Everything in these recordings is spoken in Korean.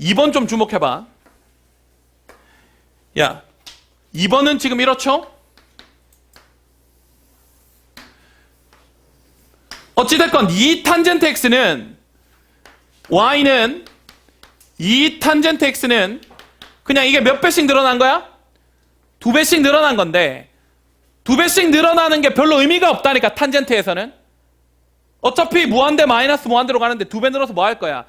2번 좀 주목해봐. 야, 2번은 지금 이렇죠? 어찌됐건 2 탄젠트 x는 y는 2 탄젠트 x는 그냥 이게 몇 배씩 늘어난 거야? 두 배씩 늘어난 건데 두 배씩 늘어나는 게 별로 의미가 없다니까 탄젠트에서는 어차피 무한대 마이너스 무한대로 가는데 두 배 늘어서 뭐 할 거야?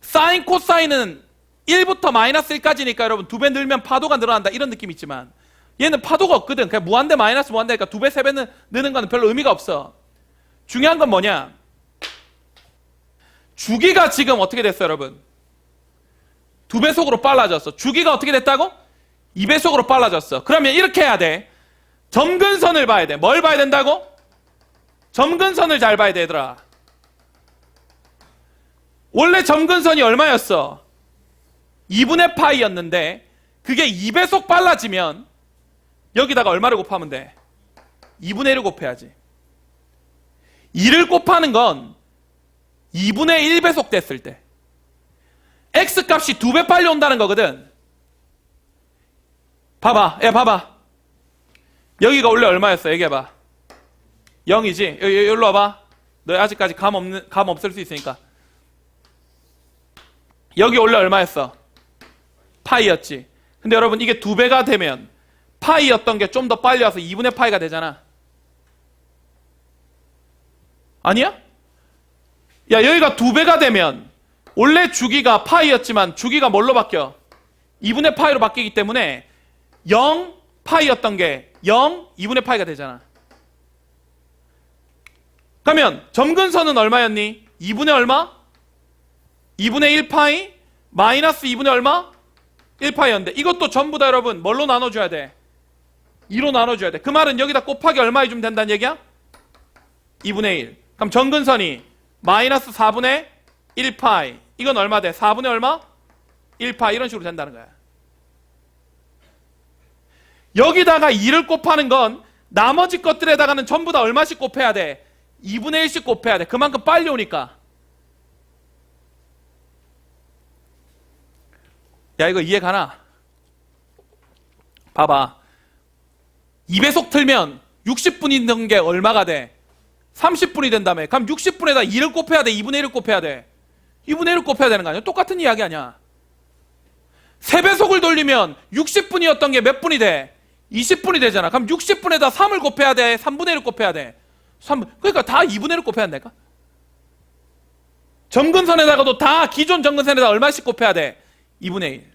사인 코사인은 1부터 마이너스 1까지니까 여러분 두 배 늘면 파도가 늘어난다 이런 느낌 있지만 얘는 파도가 없거든. 그냥 무한대 마이너스 무한대니까 두 배, 세배 느는 거는 별로 의미가 없어. 중요한 건 뭐냐? 주기가 지금 어떻게 됐어, 여러분? 두 배속으로 빨라졌어. 주기가 어떻게 됐다고? 2배속으로 빨라졌어. 그러면 이렇게 해야 돼. 점근선을 봐야 돼. 뭘 봐야 된다고? 점근선을 잘 봐야 돼, 얘들아. 원래 점근선이 얼마였어? 2분의 파이였는데 그게 2배속 빨라지면 여기다가 얼마를 곱하면 돼? 2분의 1을 곱해야지. 2를 곱하는 건 2분의 1배속 됐을 때. x 값이 두배 빨리 온다는 거거든. 봐봐. 야, 봐봐. 여기가 원래 얼마였어? 얘기해봐. 0이지? 여기, 여기로 와봐. 너 아직까지 감 없는, 감 없을 수 있으니까. 여기 원래 얼마였어? 파이였지. 근데 여러분, 이게 두 배가 되면 파이였던 게 좀 더 빨리 와서 2분의 파이가 되잖아. 아니야? 야, 여기가 두 배가 되면 원래 주기가 파이였지만 주기가 뭘로 바뀌어? 2분의 파이로 바뀌기 때문에 0 파이였던 게 0, 2분의 파이가 되잖아. 그러면 점근선은 얼마였니? 2분의 얼마? 2분의 1 파이 마이너스 2분의 얼마? 1 파이였는데 이것도 전부 다 여러분 뭘로 나눠줘야 돼? 2로 나눠줘야 돼. 그 말은 여기다 곱하기 얼마 해주면 된다는 얘기야? 2분의 1. 그럼 정근선이 마이너스 4분의 1파이. 이건 얼마 돼? 4분의 얼마? 1파이. 이런 식으로 된다는 거야. 여기다가 2를 곱하는 건 나머지 것들에다가는 전부 다 얼마씩 곱해야 돼? 2분의 1씩 곱해야 돼. 그만큼 빨리 오니까. 야, 이거 이해 가나? 봐봐. 2배속 틀면 60분 있는 게 얼마가 돼? 30분이 된다며. 그럼 60분에다 2를 곱해야 돼? 2분의 1을 곱해야 돼? 2분의 1을 곱해야 되는 거 아니야? 똑같은 이야기 아니야? 3배속을 돌리면 60분이었던 게 몇 분이 돼? 20분이 되잖아. 그럼 60분에다 3을 곱해야 돼? 3분의 1을 곱해야 돼? 3, 그러니까 다 2분의 1을 곱해야 된다니까? 점근선에다가도 다 기존 점근선에다 얼마씩 곱해야 돼? 2분의 1.